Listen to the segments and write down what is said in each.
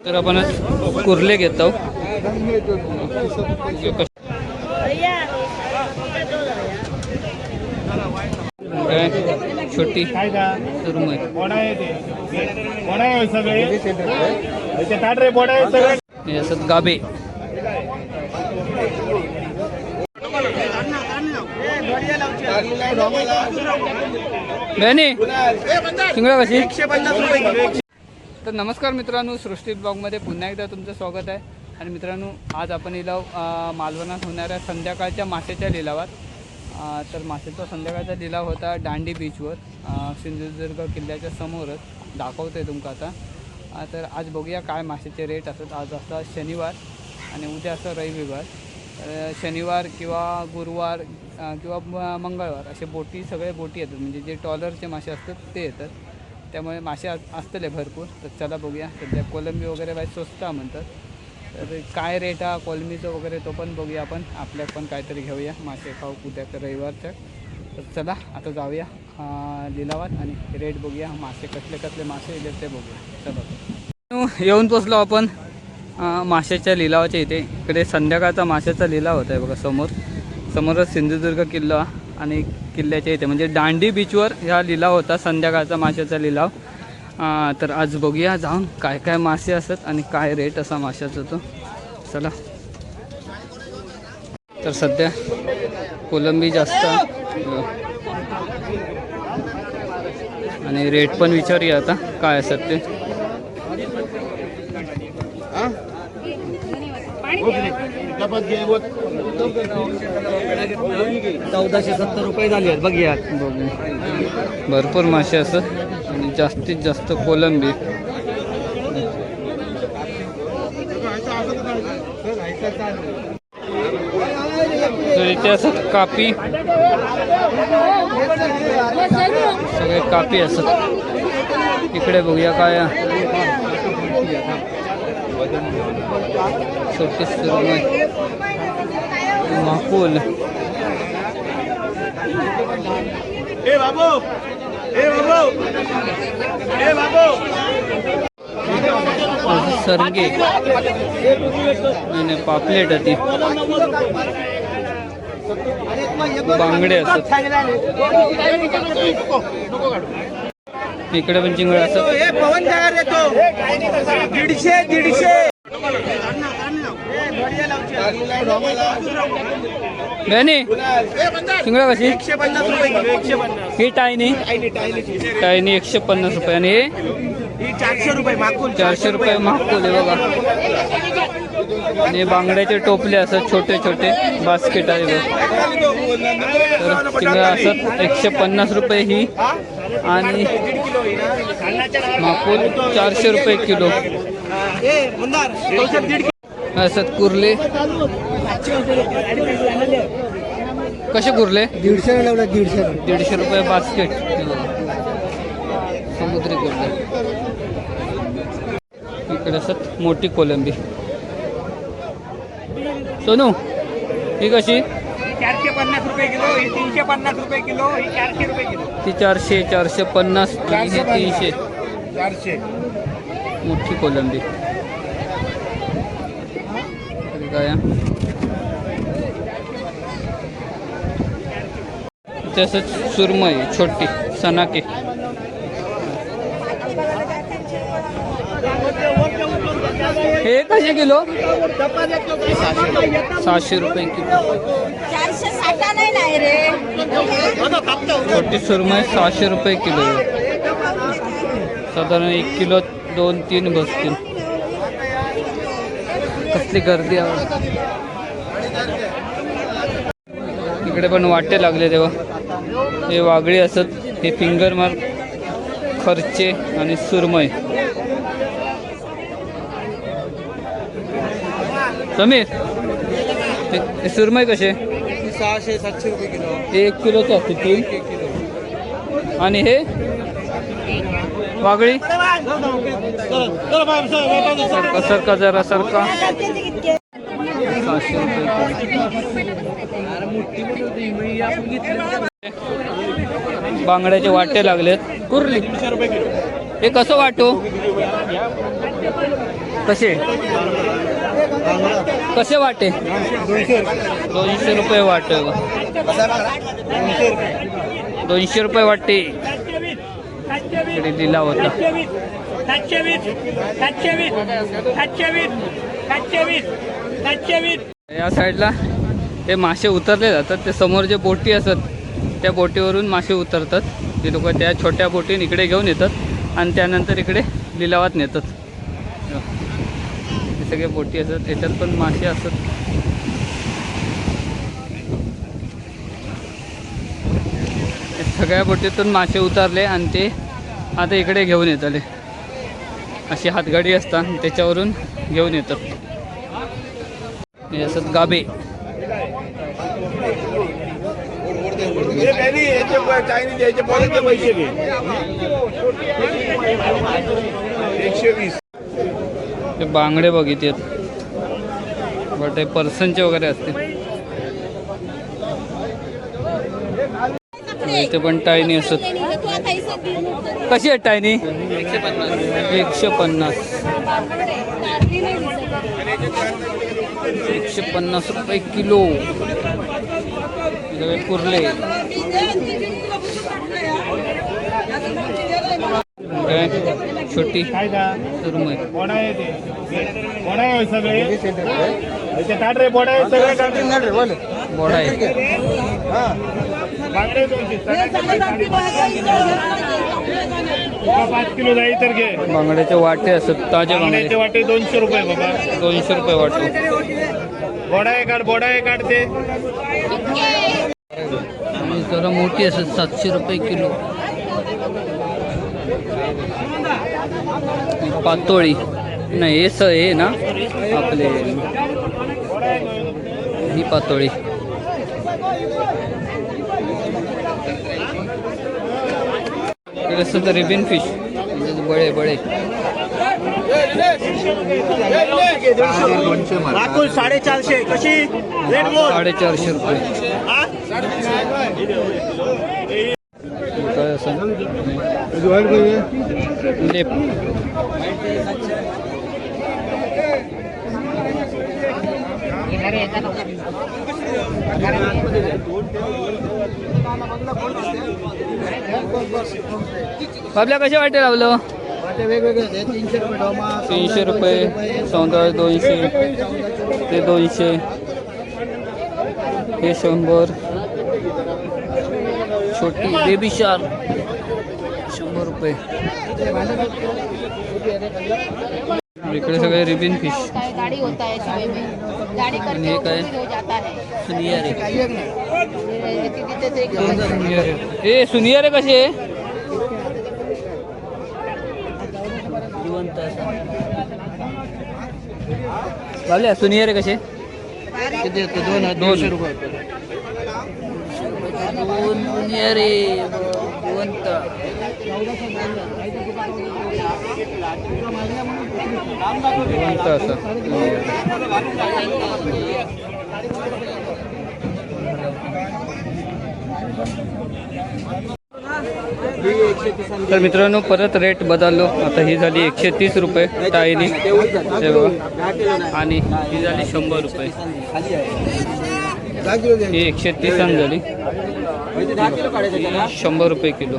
तर आपण कुर्ले घेतो. काय? छोटी सुरमई. असत गाबे बहिणी शिंगडा कशी? तर नमस्कार मित्रांनो सृष्टी ब्लॉगमध्ये पुन्हा एकदा तुमचं स्वागत आहे. आणि मित्रांनो आज आपण लिलाव मालवणात होणाऱ्या संध्याकाळच्या मासेच्या लिलावात. तर मासेचा संध्याकाळचा लिलाव होता दांडी बीचवर सिंधुदुर्ग किल्ल्याच्या समोरच. दाखवतोय तुमका आता. तर आज बघूया काय मासेचे रेट असतात. आज असा शनिवार आणि उद्या असं रविवार. तर शनिवार किंवा गुरुवार किंवा म- मंगळवार असे बोटी सगळे बोटी येतात. म्हणजे जे टॉलरचे मासे असतात ते येतात. त्यामुळे मासे असतले भरपूर. तर चला बघूया. सध्या कोलंबी वगैरे बाय स्वस्त आहे म्हणतात. तर काय रेट हा कोलंबीचं वगैरे तो पण बघूया आपण. आपल्या पण काहीतरी घेऊया. मासे खाऊ उद्या तर रविवारच्या. तर चला आता जाऊया लिलावात आणि रेट बघूया. मासे कसले कसले मासे येतात ते बघूया. चला. येऊन पोचलो आपण माशाच्या लिलावाच्या इथे. इकडे संध्याकाळचा माशाचा लिलाव होता आहे बघा समोर. समोरच सिंधुदुर्ग किल्ला. आणि किल्ल्याच्या इथे. म्हणजे दांडी बीचवर ह्या लिलाव होता संध्याकाळचा माशाचा लिलाव. अं, तर आज बघूया जाऊन काय काय मासे असतात आणि काय रेट असा माशाचा तो. चला. तर सध्या कोलंबी जास्त. आणि रेट पण विचारूया आता काय असतात ते. चौदाशे सत्तर रुपये झाले आहेत. बघ भरपूर मासे असत आणि जास्तीत जास्त कोलंबी. असत कापी. सगळे कापी असत. इकडे बघूया काय. आहे. छोटी सुरमई. माकुल. ए बाबू ए बाबू ए बाबू. सरगे. नाही, पापलेट आहे ती. बांगडे असतात. इकडे पण चिंगळ असतात. दीडशे दीडशे. नाही चिंगळा कशी? एकशे पन्नास रुपये एकशे पन्नास ही टायनी. टायनी एकशे पन्नास रुपये. आणि हे? चारशे रुपये मागून चारशे रुपये महागोल आहे बघा. आणि बांगड्याचे टोपले असतात छोटे छोटे बास्केट आहे बघ. असत एकशे पन्नास रुपये ही. आणि माकूल चारशे रुपये किलो. कुर्ले. कसे कुर्ले? दीडशे लावलं दीडशे. दीडशे रुपये बास्केट समुद्री कुर्ले. इकडे असत मोठी कोलंबी. सोनू ही कशी? चारशे पन्नास रुपये किलो ही तीनशे पन्नास रुपये किलो ही चारशे रुपये किलो. ती चारशे चारशे पन्नास ही तीनशे. चारशे. मोठी कोलंबी. काय आहे? सुरमई छोटी सनाके हे कसे किलो? सहाशे रुपये किलो छोटी सुरमई सहाशे रुपये किलो साधारण एक किलो दोन तीन बसतील कसली गर्दी आहे इकडे पण वाटे लागले तेव्हा हे वागळी असत हे फिंगर मार्क खर्चे आणि सुरमई समीर हे- सुरमई कसे सहाशे सातशे रुपये किलो हे एक किलोचे असते तीन आणि हे वागळी सरका जरा सरका सहाशे रुपये बांगड्याचे वाटे लागलेत कुर्ली हे कसं वाटो कसे कसे वाटे दोनशे रुपये वाट दोनशे रुपये वाटे इकडे दिला होता सातशे वीस सातशे वीस सातशे वीस सातशे वीस या साईडला ते मासे उतरले जातात. ते समोर जे बोटी असतात त्या बोटीवरून मासे उतरतात. ते लोक त्या छोट्या बोटीन इकडे घेऊन येतात आणि त्यानंतर इकडे लिलावात नेतात. हे सगळे बोटी असतात. याच्यात पण मासे असतात. सगळ्या बोटीतून मासे उतरले आणि ते आता इकडे घेऊन येतले. अशी हातगाडी असतात त्याच्यावरून घेऊन येतात. असत गाबे. ते बांगडे बघितले बट हे पर्सनचे वगैरे असते इथे पण टायनी असत. कशी आहे टायनी? एकशे पन्नास. एकशे पन्नास. एकशे पन्नास रुपये किलो. कुर्ले. छोटी सुरमई. बोडा आहे. पाच किलो जाई तर घे. बांगड्याचे वाटे असत ताजे बांगड्याचे बांगडे वाटे दोनशे रुपये बाबा. दोनशे रुपये वाटे. बोडा आहे काढ बोडा आहे काढ ते. आणि जरा मोठी असत सातशे रुपये किलो. ही पातोळी. नाही हे स हे ना आपले. ही पातोळी. कसं तर रिबिन फिश. बळे बळे. लाकूड साडेचारशे. कशी? साडेचारशे रुपये. काय असं? लेप. आपल्या कसे वाटे लावलं? तीनशे रुपये सौंदर्य दोनशे ते दोनशे. हे शंभर. छोटी बेबी शार्क शंभर रुपये. इकडे सगळे रिबिन फिश. काय गाड़ी होता है सुबह में। गाड़ी करके है? भी हो जाता है। सुनिया रे. सुनिया ए सुनिया रे कसे बाबल्या सुनिया रे कसे किती होते दोन दोनशे रुपये दोन सुनिया रे. जिवंत जिवंत तर मित्रांनो परत रेट बदललो. आता ही झाली एकशे तीस रुपये टायनी आणि ही झाली शंभर रुपये. ही एकशे तीस आणि झाली शंभर रुपये किलो.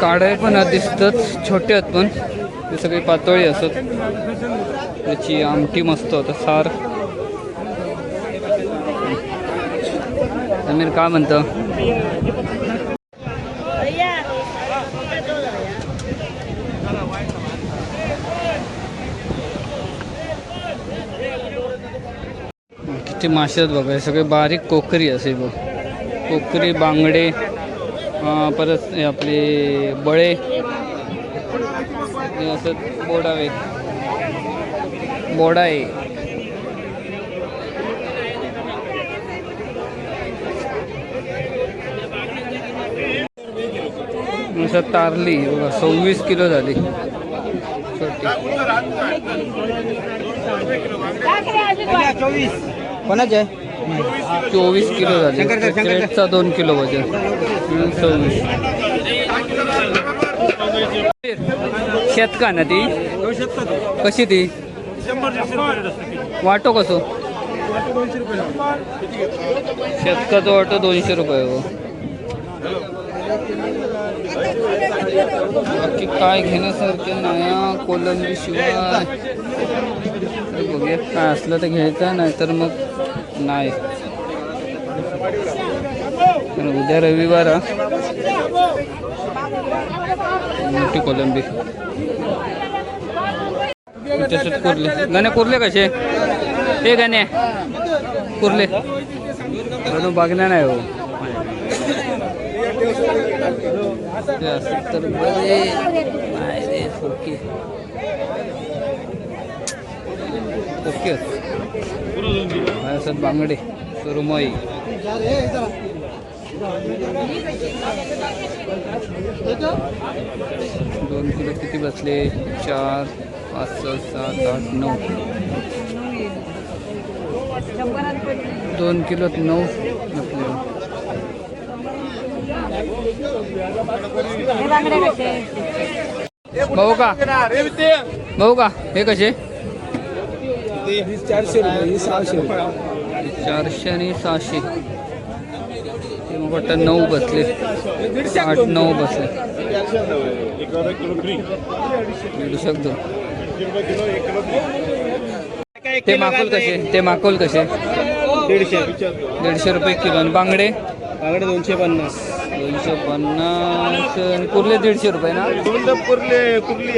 काढाय पण दिसतात छोटे आहेत पण. ते सगळी पातळी असत. त्याची आमटी मस्त होतं सार. समीर काय म्हणतं? ते मासे आहेत बघा हे सगळे बारीक कोकरी असे बघ. कोकरी बांगडे परत आपले बळे. हे असं बोडावे बोडा आहे. तारली बघा सव्वीस किलो झाली. छोटी. कोणाचे? चोवीस किलो झाले. क्रेटचा दोन किलो वजन. सव्वीस शेतका ना ती? कशी ती? वाटो कसो? शेतकाचा वाटो दोनशे रुपये हो. बाकी काय घेण्यासारखे नाया कोलंबी शिवाय. बघूया काय असलं तर घ्यायचं नाही तर मग नाही उद्या रविवार मोठी कोलंबी. तसेच कुर्ले? गाणे कुर्ले कसे ते गाणे कुर्ले. म्हणून बघणार नाही हो. ते तर बरे. नाही रे ओके ओके. असत बांगडे सुरुमई. दोन किलो किती बसले? चार पाच सात आठ नऊ. दोन किलो नऊ बसले भाऊ का? भाऊ का? हे कसे? चारशे रुपये सहाशे रुपये. चारशे आणि सहाशे. वाटतं नऊ बसले. आठ नऊ बसले. मिळू शकतो. ते माकोल कसे? ते माकोल कसे? दीडशे. दीडशे रुपये किलो. आणि बांगडे? बांगडे दोनशे पन्नास. दोनशे पन्नास. आणि कुर्ले दीडशे रुपये ना? कुर्ले कुर्ली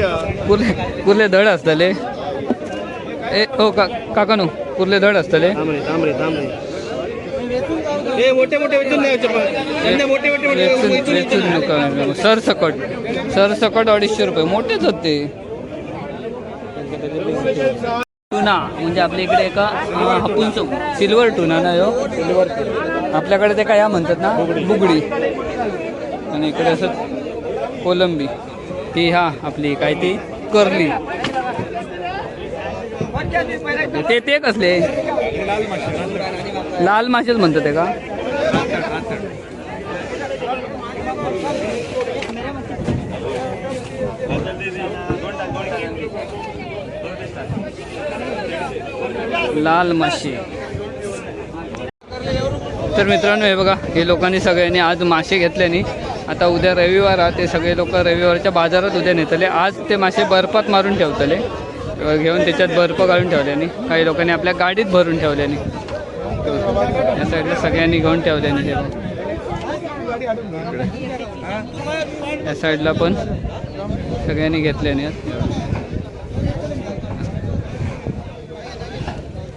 कुर्ले कुर्ले धड असतले. ए हो का काका नो कुर्ले धड असतले. तांबरे तांबरे तांबरे हे मोठे मोठे वेचून द्यायचे पण. त्यांना मोठे मोठे वेचून मोठे वेचून नका सरसकट सरसकट अडीचशे रुपये. मोठेच होते. टुना म्हणजे आपल्या इकडे एका अं, हापूस सिल्वर टुना ना यो? आपल्याकडे ते काय या म्हणतात ना? बुगडी. आणि इकडे असं कोलंबी. ती हा आपली काय ती? करली. ते ते कसले? लाल मासेच म्हणतात ते का? लाल मासे. तर मित्रांनो हे बघा हे लोकांनी सगळ्यांनी आज मासे घेतल्याने आता उद्या रविवार ते सगळे लोक रविवारच्या बाजारात उद्या नेतले. आज ते मासे बर्फात मारून ठेवतले. घेऊन त्याच्यात बर्फ काढून ठेवल्याने काही लोकांनी आपल्या गाडीत भरून ठेवल्याने. या साईडला सगळ्यांनी घेऊन ठेवल्याने ते या साईडला पण सगळ्यांनी घेतल्याने.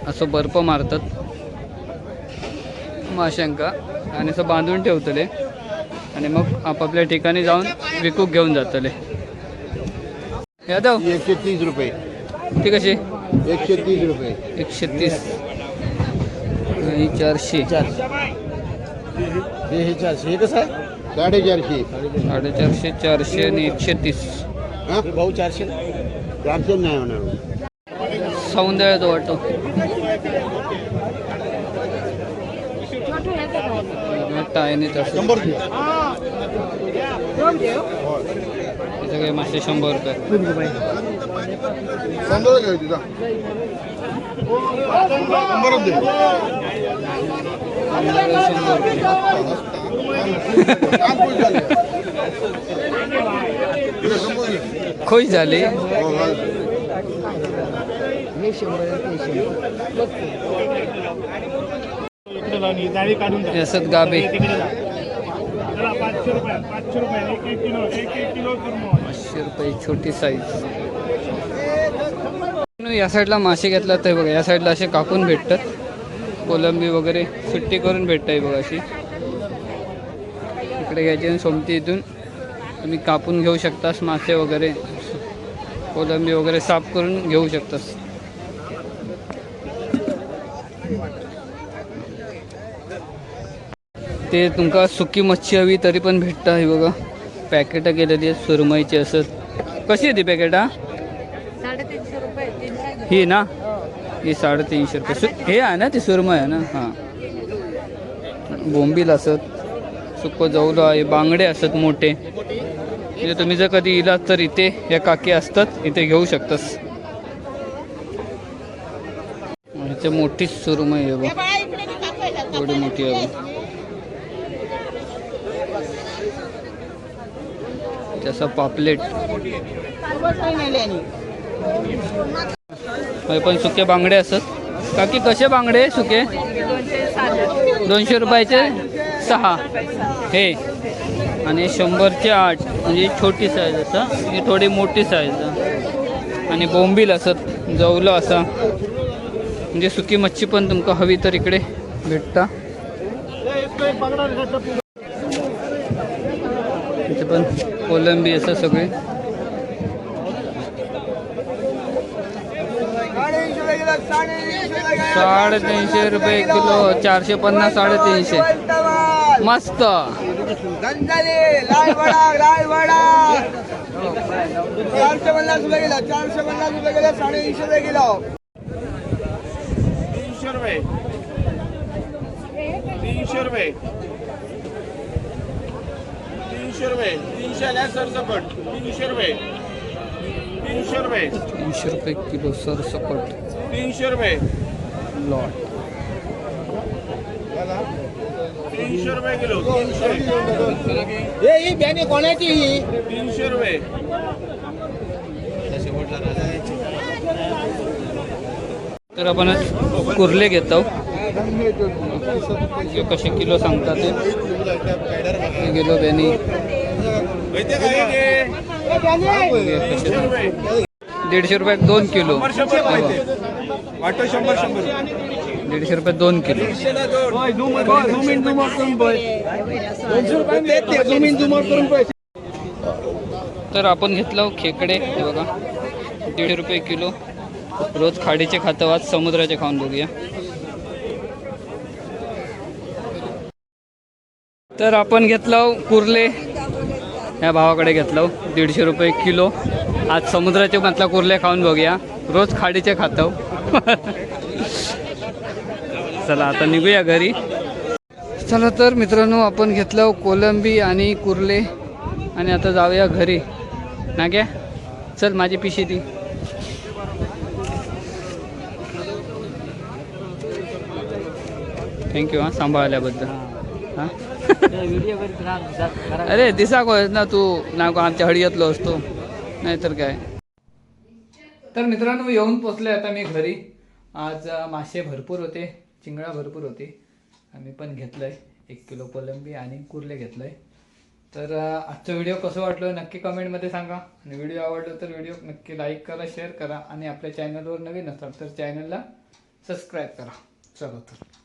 असं बर्फ मारतात. माशांका आणि असं बांधून ठेवतले. आणि मग आपापल्या ठिकाणी जाऊन विकूक घेऊन जातले. यादव एकशे तीस रुपये. ती कशी? एकशे तीस रुपये. एकशे तीस. आणि चारशे. हे हे चारशे. हे कसं आहे? साडेचारशे. साडेचारशे चारशे आणि एकशे तीस. हा? भाऊ चारशे चारशे नाही होणार. सौंदर्याचा वाटतो टायने तसं. शंभर हे सगळे मासे शंभर रुपये. दे. खुश झालं. हो, घाल. इकडे लावून ही गाबे. पाचशे रुपये पाचशे रुपये एक एक किलो एक एक किलो सुरमई. पाचशे रुपये छोटी साईज या साईडला मासे घेतला तर बघा. या साईडला असे कापून भेटतात. कोलंबी वगैरे सुट्टी करून भेटत आहे बघा अशी. इकडे घ्यायची आणि सोमती इथून. तुम्ही कापून घेऊ शकतास मासे वगैरे. कोलंबी वगैरे साफ करून घेऊ शकतास. ते तुमका सुकी मच्छी हवी तरी पण भेटतं आहे बघा. पॅकेटं केलेली आहेत सुरमईची असत. कशी आहे ती पॅकेटा ही ना? ही साडेतीनशे रुपये. सु हे आहे ना ती सुरमय आहे ना? हां. बोंबील असत सुक जवलं आहे बांगडे असत मोठे. म्हणजे तुम्ही जर कधी इलात तर इथे या काकी असतात इथे घेऊ शकतास. इथे मोठी सुरमय आहे बघ. एवढी मोठी आहे बघ. त्याचा पापलेट. हे पण सुके बांगडे असत काकी कसे बांगडे सुके? दोनशे रुपयाचे सहा. हे. आणि शंभरचे आठ. म्हणजे छोटी साईज असा. ही थोडी मोठी साईज आणि बोंबील असत जवलं असा. म्हणजे सुकी मच्छी पण तुमका हवी तर इकडे भेटता. पण कोलंबी असं सगळे. साडेतीनशे रुपये किलो चारशे पन्नास साडेतीनशे. मस्त. चारशे पन्नास रुपये गेला चारशे पन्नास रुपये गेला साडेतीनशे रुपये किलो. तीनशे रुपये. तीनशे रुपये. तीनशे रुपये. तीनशे आल्या सरसकट तीनशे रुपये. तीनशे रुपये. तीनशे रुपये किलो सरसकट तीनशे रुपये. लॉट. तीनशे रुपये किलो. तीनशे. ही बॅने कोणाची ही? तीनशे रुपये. तर आपण कुर्ले घेतो. हे कसे किलो सांगतात ते. किलो बेनी. दीडशे रुपये दोन किलो. वाटो शंभर शंभर. दीडशे रुपये दोन किलो. तर आपण घेतलं खेकडे हे बघा. दीडशे रुपये किलो. रोज खाडीचे खातं आज समुद्राचे खाऊन बघूया. तर आपण घेतलं कुर्ले. या भावाकडे घेतलं दीडशे रुपये किलो. आज समुद्राचे म्हटलं कुर्ले खाऊन बघूया. रोज खाडीचे खातो. चला आता निघूया घरी. चला तर मित्रांनो आपण घेतलं कोलंबी आणि कुर्ले आणि आता जाऊया घरी. ना घ्या चल माझी पिशी ती. थँक्यू हां सांभाळल्याबद्दल. हां? अरे दिसा को ना तू ना को आमच्या हळीयातलो असतो. नाहीतर काय? तर मित्रांनो येऊन पोचले आता मी घरी. आज मासे भरपूर होते चिंगळा भरपूर होती. आम्ही पण घेतलंय. एक किलो कोलंबी आणि कुर्ले घेतलंय. तर आजचं आजचा व्हिडिओ कसं वाटलं नक्की कमेंटमध्ये सांगा. आणि व्हिडिओ आवडलो तर व्हिडिओ नक्की लाईक करा शेअर करा आणि आपल्या चॅनलवर नवीन असाल तर चॅनलला सबस्क्राईब करा. चला तर.